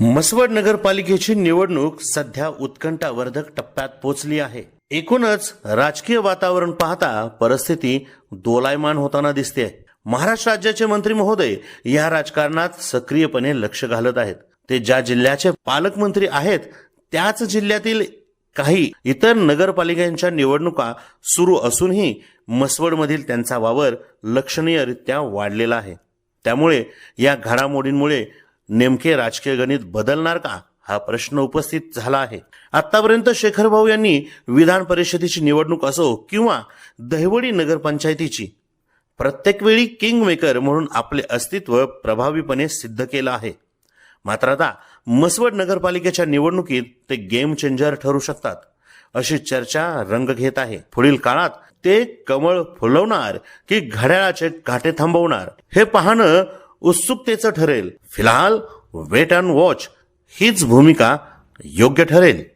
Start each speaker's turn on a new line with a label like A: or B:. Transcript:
A: मसवड नगरपालिकेची निवडणूक सध्या उत्कंठावर्धक टप्प्यात पोहोचली आहे. एकूणच राजकीय वातावरण पाहता परिस्थिती दोलायमान होताना दिसते महाराष्ट्र राज्याचे मंत्री महोदय या राजकारणात सक्रियपणे लक्ष घालत आहेत. ते ज्या जिल्ह्याचे पालकमंत्री आहेत त्याच जिल्ह्यातील काही इतर नगरपालिकांच्या निवडणुका सुरू असूनही मसवडमधील त्यांचा वावर लक्षणीयरित्या वाढलेला आहे. त्यामुळे या घडामोडींमुळे नेमके राजकीय गणित बदलणार का? हा प्रश्न उपस्थित झाला आहे. आतापर्यंत शेखर भाऊ यांनी विधान परिषदेची निवडणूक असो किंवा दहिवडी नगरपंचायतीची प्रत्येक वेळी किंग मेकर म्हणून आपले अस्तित्व प्रभावीपणे सिद्ध केलं आहे. मात्र आता मसवड नगरपालिकेच्या निवडणुकीत ते गेम चेंजर ठरू शकतात अशी चर्चा रंग घेत आहे. पुढील काळात ते कमळ फुलवणार की घड्याळाचे काटे थांबवणार हे पाहणं उत्सुकतेचं ठरेल. फिलहाल वेट अँड वॉच हीच भूमिका योग्य ठरेल.